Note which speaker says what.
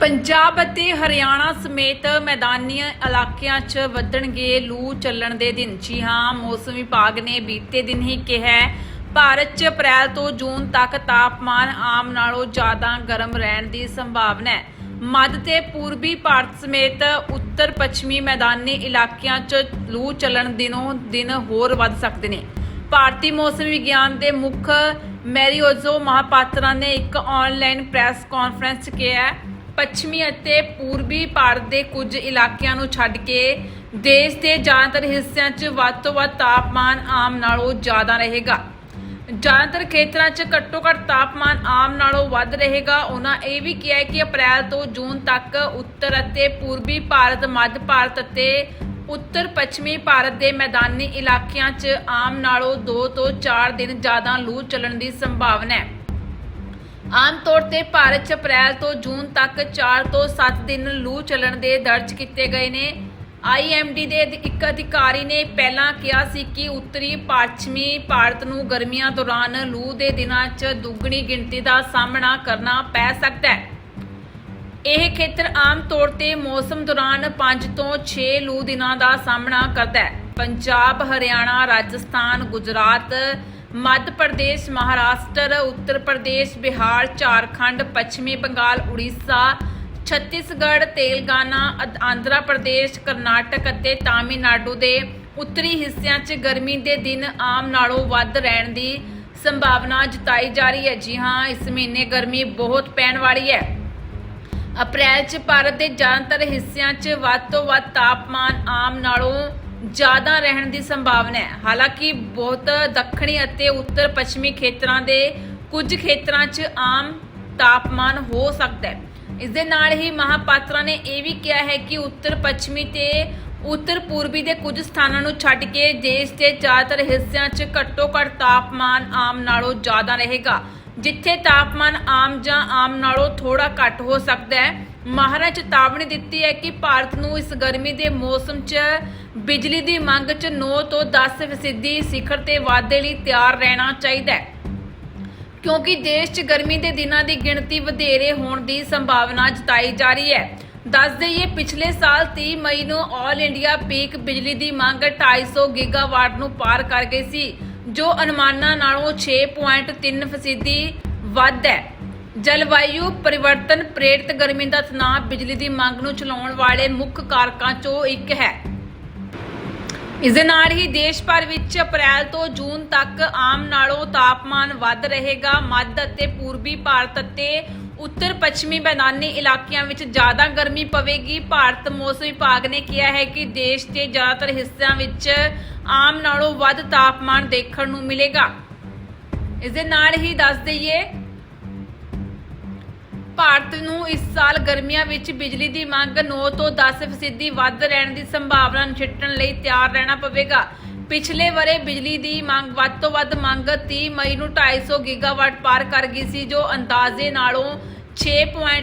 Speaker 1: ਪੰਜਾਬ ਅਤੇ ਹਰਿਆਣਾ ਸਮੇਤ ਮੈਦਾਨੀ ਇਲਾਕਿਆਂ 'ਚ ਵਧਣਗੇ ਲੂ ਚੱਲਣ ਦੇ ਦਿਨ। ਜੀ ਹਾਂ, ਮੌਸਮ ਵਿਭਾਗ ਨੇ ਬੀਤੇ ਦਿਨ ਹੀ ਕਿਹਾ ਭਾਰਤ 'ਚ ਅਪ੍ਰੈਲ ਤੋਂ ਜੂਨ ਤੱਕ ਤਾਪਮਾਨ ਆਮ ਨਾਲੋਂ ਜ਼ਿਆਦਾ ਗਰਮ ਰਹਿਣ ਦੀ ਸੰਭਾਵਨਾ ਹੈ। ਮੱਧ ਤੇ ਪੂਰਬੀ ਭਾਰਤ ਸਮੇਤ ਉੱਤਰ ਪੱਛਮੀ ਮੈਦਾਨੀ ਇਲਾਕਿਆਂ 'ਚ ਲੂ ਚੱਲਣ ਦਿਨੋਂ ਦਿਨ ਹੋਰ ਵੱਧ ਸਕਦੇ ਨੇ। ਭਾਰਤੀ ਮੌਸਮ ਵਿਗਿਆਨ ਦੇ ਮੁੱਖ ਮੈਰੀਓਜ਼ੋ ਮਹਾਪਾਤਰਾ ਨੇ ਇੱਕ ਆਨਲਾਈਨ ਪ੍ਰੈਸ ਕਾਨਫਰੰਸ 'ਚ ਕਿਹਾ ਪੱਛਮੀ ਅਤੇ ਪੂਰਬੀ ਭਾਰਤ ਦੇ ਕੁਝ ਇਲਾਕਿਆਂ ਨੂੰ ਛੱਡ ਕੇ ਦੇਸ਼ ਦੇ ਜ਼ਿਆਦਾਤਰ ਹਿੱਸਿਆਂ 'ਚ ਵੱਧ ਤੋਂ ਵੱਧ ਤਾਪਮਾਨ ਆਮ ਨਾਲੋਂ ਜ਼ਿਆਦਾ ਰਹੇਗਾ। ਜ਼ਿਆਦਾਤਰ ਖੇਤਰਾਂ 'ਚ ਘੱਟੋ-ਘੱਟ ਤਾਪਮਾਨ ਆਮ ਨਾਲੋਂ ਵੱਧ ਰਹੇਗਾ। ਉਹਨਾਂ ਇਹ ਵੀ ਕਿਹਾ ਕਿ ਅਪ੍ਰੈਲ ਤੋਂ ਜੂਨ ਤੱਕ ਉੱਤਰ ਅਤੇ ਪੂਰਬੀ ਭਾਰਤ, ਮੱਧ ਭਾਰਤ ਅਤੇ ਉੱਤਰ ਪੱਛਮੀ ਭਾਰਤ ਦੇ ਮੈਦਾਨੀ ਇਲਾਕਿਆਂ 'ਚ ਆਮ ਨਾਲੋਂ 2 ਤੋਂ 4 ਦਿਨ ਜ਼ਿਆਦਾ ਲੂ ਚੱਲਣ ਦੀ ਸੰਭਾਵਨਾ ਹੈ। ਆਮ ਤੌਰ ਤੇ ਭਾਰਤ 'ਚ ਅਪ੍ਰੈਲ ਤੋਂ ਜੂਨ ਤੱਕ 4 ਤੋਂ 7 ਦਿਨ ਲੂ ਚੱਲਣ ਦੇ ਦਰਜ ਕੀਤੇ ਗਏ ਨੇ। ਆਈਐਮਡੀ ਦੇ ਅਧਿ- ਇੱਕ ਅਧਿਕਾਰੀ ਨੇ ਪਹਿਲਾਂ ਕਿਹਾ ਸੀ ਕਿ ਉੱਤਰੀ ਪੱਛਮੀ ਭਾਰਤ ਨੂੰ ਗਰਮੀਆਂ ਦੌਰਾਨ ਲੂ ਦੇ ਦਿਨਾਂ 'ਚ ਦੁੱਗਣੀ ਗਿਣਤੀ ਦਾ ਸਾਹਮਣਾ ਕਰਨਾ ਪੈ ਸਕਦਾ ਹੈ। ਇਹ ਖੇਤਰ ਆਮ ਤੌਰ ਤੇ ਮੌਸਮ ਦੌਰਾਨ 5 ਤੋਂ 6 ਲੂ ਦਿਨਾਂ ਦਾ ਸਾਹਮਣਾ ਕਰਦਾ ਹੈ। ਪੰਜਾਬ, ਹਰਿਆਣਾ, ਰਾਜਸਥਾਨ, ਗੁਜਰਾਤ ਮੱਧ ਪ੍ਰਦੇਸ਼, ਮਹਾਰਾਸ਼ਟਰ, ਉੱਤਰ ਪ੍ਰਦੇਸ਼, ਬਿਹਾਰ, ਝਾਰਖੰਡ, ਪੱਛਮੀ ਬੰਗਾਲ, ਉੜੀਸਾ, ਛੱਤੀਸਗੜ੍ਹ, ਤੇਲੰਗਾਨਾ ਆਂਧਰਾ ਪ੍ਰਦੇਸ਼, ਕਰਨਾਟਕ ਅਤੇ ਤਾਮਿਲਨਾਡੂ ਦੇ ਉੱਤਰੀ ਹਿੱਸਿਆਂ 'ਚ ਗਰਮੀ ਦੇ ਦਿਨ ਆਮ ਨਾਲੋਂ ਵੱਧ ਰਹਿਣ ਦੀ ਸੰਭਾਵਨਾ ਜਤਾਈ ਜਾ ਰਹੀ ਹੈ। ਜੀ ਹਾਂ, ਇਸ ਮਹੀਨੇ ਗਰਮੀ ਬਹੁਤ ਪੈਣ ਵਾਲੀ ਹੈ। ਅਪ੍ਰੈਲ 'ਚ ਭਾਰਤ ਦੇ ਜ਼ਿਆਦਾਤਰ ਹਿੱਸਿਆਂ 'ਚ ਵੱਧ ਤੋਂ ਵੱਧ ਤਾਪਮਾਨ ਆਮ ਨਾਲੋਂ ਜ਼ਿਆਦਾ ਰਹਿਣ ਦੀ ਸੰਭਾਵਨਾ ਹੈ। ਹਾਲਾਂਕਿ ਬਹੁਤ ਦੱਖਣੀ ਅਤੇ ਉੱਤਰ ਪੱਛਮੀ ਖੇਤਰਾਂ ਦੇ ਕੁਝ ਖੇਤਰਾਂ 'ਚ ਆਮ ਤਾਪਮਾਨ ਹੋ ਸਕਦਾ ਹੈ। ਇਸ ਦੇ ਨਾਲ ਹੀ ਮਹਾਪਾਤਰਾ ਨੇ ਇਹ ਵੀ ਕਿਹਾ ਹੈ ਕਿ ਉੱਤਰ ਪੱਛਮੀ ਤੇ ਉੱਤਰ ਪੂਰਬੀ ਦੇ ਕੁਝ ਸਥਾਨਾਂ ਨੂੰ ਛੱਡ ਕੇ ਦੇਸ਼ ਦੇ ਜ਼ਿਆਦਾਤਰ ਹਿੱਸਿਆਂ 'ਚ ਘੱਟੋ-ਘੱਟ ਤਾਪਮਾਨ ਆਮ ਨਾਲੋਂ ਜ਼ਿਆਦਾ ਰਹੇਗਾ, ਜਿੱਥੇ ਤਾਪਮਾਨ ਆਮ ਜਾਂ ਆਮ ਨਾਲੋਂ ਥੋੜਾ ਘੱਟ ਹੋ ਸਕਦਾ ਹੈ। ਮਹਾਰਾਜ ਚੇਤਾਵਨੀ ਦਿੱਤੀ ਹੈ ਕਿ ਭਾਰਤ ਨੂੰ ਇਸ ਗਰਮੀ ਦੇ ਮੌਸਮ 'ਚ ਬਿਜਲੀ ਦੀ ਮੰਗ 'ਚ 9 ਤੋਂ 10 ਫੀਸਦੀ ਸਿਖਰ ਤੇ ਵਾਧੇ ਲਈ ਤਿਆਰ ਰਹਿਣਾ ਚਾਹੀਦਾ ਹੈ। ਕਿਉਂਕਿ ਦੇਸ਼ 'ਚ ਗਰਮੀ ਦੇ ਦਿਨਾਂ ਦੀ ਗਿਣਤੀ ਵਧੇਰੇ ਹੋਣ ਦੀ ਸੰਭਾਵਨਾ ਜਤਾਈ ਜਾ ਰਹੀ ਹੈ। ਦੱਸ ਦੇਈਏ, ਪਿਛਲੇ ਸਾਲ 30 ਮਈ ਨੂੰ ਆਲ ਇੰਡੀਆ ਪੀਕ ਬਿਜਲੀ ਦੀ ਮੰਗ 250 ਗੀਗਾਵਾਟ ਨੂੰ ਪਾਰ ਕਰ ਗਈ ਸੀ, ਜੋ ਅਨੁਮਾਨਾਂ ਨਾਲੋਂ 6.3 ਫੀਸਦੀ ਵੱਧ ਹੈ। ਜਲਵਾਯੂ ਪਰਿਵਰਤਨ ਪ੍ਰੇਰਿਤ ਗਰਮੀ ਦਾ ਤਣਾਅ ਬਿਜਲੀ ਦੀ ਮੰਗ ਨੂੰ ਚਲਾਉਣ ਵਾਲੇ ਮੁੱਖ ਕਾਰਕਾਂ 'ਚੋਂ ਇੱਕ ਹੈ। ਇਸ ਦੇ ਨਾਲ ਹੀ ਦੇਸ਼ ਭਰ ਵਿੱਚ ਅਪ੍ਰੈਲ ਤੋਂ ਜੂਨ ਤੱਕ ਆਮ ਨਾਲੋਂ ਤਾਪਮਾਨ ਵੱਧ ਰਹੇਗਾ। ਮੱਧ ਅਤੇ ਪੂਰਬੀ ਭਾਰਤ ਅਤੇ ਉੱਤਰ ਪੱਛਮੀ ਮੈਦਾਨੀ ਇਲਾਕਿਆਂ ਵਿੱਚ ਜ਼ਿਆਦਾ ਗਰਮੀ ਪਵੇਗੀ। ਭਾਰਤ ਮੌਸਮ ਵਿਭਾਗ ਨੇ ਕਿਹਾ ਹੈ ਕਿ ਦੇਸ਼ ਦੇ ਜ਼ਿਆਦਾਤਰ ਹਿੱਸਿਆਂ ਵਿੱਚ ਆਮ ਨਾਲੋਂ ਵੱਧ ਤਾਪਮਾਨ ਦੇਖਣ ਨੂੰ ਮਿਲੇਗਾ। ਇਸ ਦੇ ਨਾਲ ਹੀ ਦੱਸ ਦਈਏ ਭਾਰਤ ਨੂੰ ਇਸ ਸਾਲ ਗਰਮੀਆਂ ਵਿੱਚ ਬਿਜਲੀ ਦੀ ਮੰਗ 9 ਤੋਂ 10 ਫੀਸਦੀ ਵੱਧ ਰਹਿਣ ਦੀ ਸੰਭਾਵਨਾ ਨਜਿੱਠਣ ਲਈ ਤਿਆਰ ਰਹਿਣਾ ਪਵੇਗਾ ਪਿਛਲੇ ਵਰੇ ਬਿਜਲੀ ਦੀ ਮੰਗ ਵੱਧ ਤੋਂ ਵੱਧ ਮੰਗ 30 ਮਈ ਨੂੰ 250 ਗੀਗਾਵਾਟ ਪਾਰ ਕਰ ਗਈ ਸੀ, ਜੋ ਅੰਦਾਜ਼ੇ ਨਾਲੋਂ 6.